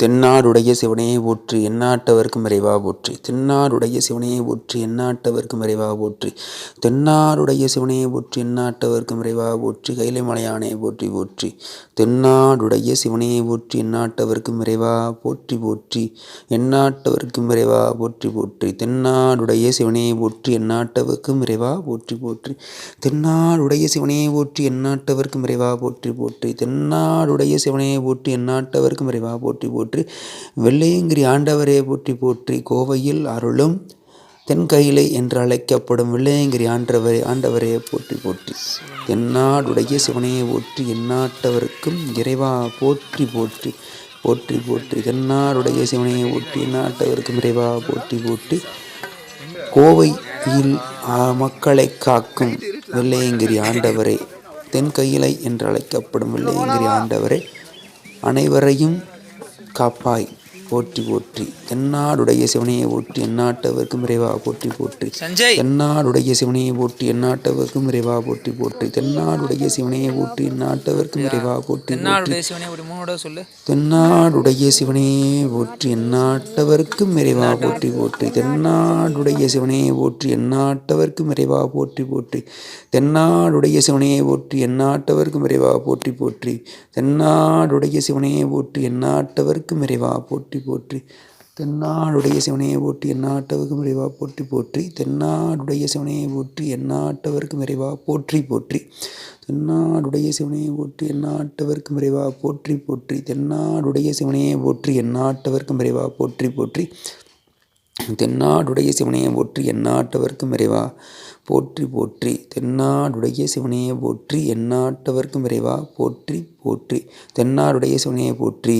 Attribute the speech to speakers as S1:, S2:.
S1: தென்னாடுடைய சிவனையை போற்றி எந்நாட்டவர்க்கும் இறைவா போற்றி. தென்னாடுடைய சிவனையை போற்றி எந்நாட்டவர்க்கும் இறைவா போற்றி. தென்னாடுடைய சிவனையை போற்றி எந்நாட்டவர்க்கும் இறைவா போற்றி. கைலை மலையானை போற்றி போற்றி. தென்னாடுடைய சிவனையை போற்றி எந்நாட்டவர்க்கும் இறைவா போற்றி போற்றி. எந்நாட்டவர்க்கும் இறைவா போற்றி போற்றி. தென்னாடுடைய சிவனையை போற்றி எந்நாட்டவர்க்கும் இறைவா போற்றி போற்றி. தென்னாடுடைய சிவனையை போற்றி எந்நாட்டவர்க்கும் இறைவா போற்றி போற்றி. தென்னாடுடைய சிவனையை போற்றி எந்நாட்டவர்க்கும் இறைவா போற்றி போற்றி. வெள்ளையங்கிரி ஆண்டவரே போற்றி போற்றி. கோவையில் அருளும் தென்கையிலை என்று அழைக்கப்படும் வெள்ளையங்கிரி ஆண்டவரே ஆண்டவரே போற்றி போற்றி. தென்னாடுடைய சிவனையை போற்றி எந்நாட்டவர்க்கும் இறைவா போற்றி போற்றி. போற்றி போற்றி. தென்னாடுடைய சிவனையை போற்றி எந்நாட்டவர்க்கும் இறைவா போற்றி போற்றி. கோவையில் மக்களை காக்கும் வெள்ளையங்கிரி ஆண்டவரே. தென்கையிலை என்று அழைக்கப்படும் வெள்ளையங்கிரி ஆண்டவரே. அனைவரையும் காப்பாய் போற்றி போற்றி. தென்னாடுடைய சிவனையை போற்றி எந்நாட்டவர்க்கும் இறைவா போற்றி போற்றி. தென்னாடுடைய சிவனையை போற்றி எந்நாட்டவர்க்கும் இறைவா போற்றி போற்றி. தென்னாடுடைய சிவனையை போற்றி எந்நாட்டவர்க்கும் இறைவா போற்றி தென்னாடுடைய சிவனையே போற்றி. எந்நாட்டவர்க்கும் இறைவா போற்றி போற்றி. தென்னாடுடைய சிவனையே போற்றி எந்நாட்டவர்க்கும் இறைவா போற்றி போற்றி. தென்னாடுடைய சிவனையே போற்றி எந்நாட்டவர்க்கும் இறைவா போற்றி போற்றி. தென்னாடுடைய சிவனையே போற்றி எந்நாட்டவர்க்கும் இறைவா போற்றி போற்றி தென்னாடுடைய சிவனையை போற்றி எந்நாட்டவர்க்கும் இறைவா போற்றி போற்றி. தென்னாடுடைய சிவனையை போற்றி எந்நாட்டவர்க்கும் இறைவா போற்றி போற்றி. தென்னாடுடைய சிவனையை போற்றி எந்நாட்டவர்க்கும் இறைவா போற்றி போற்றி. தென்னாடுடைய சிவனையை போற்றி எந்நாட்டவர்க்கும் இறைவா போற்றி போற்றி. தென்னாடுடைய சிவனையை போற்றி எந்நாட்டவர்க்கும் இறைவா போற்றி போற்றி. தென்னாடுடைய சிவனையை போற்றி எந்நாட்டவர்க்கும் இறைவா போற்றி போற்றி. தென்னாடுடைய சிவனையை போற்றி.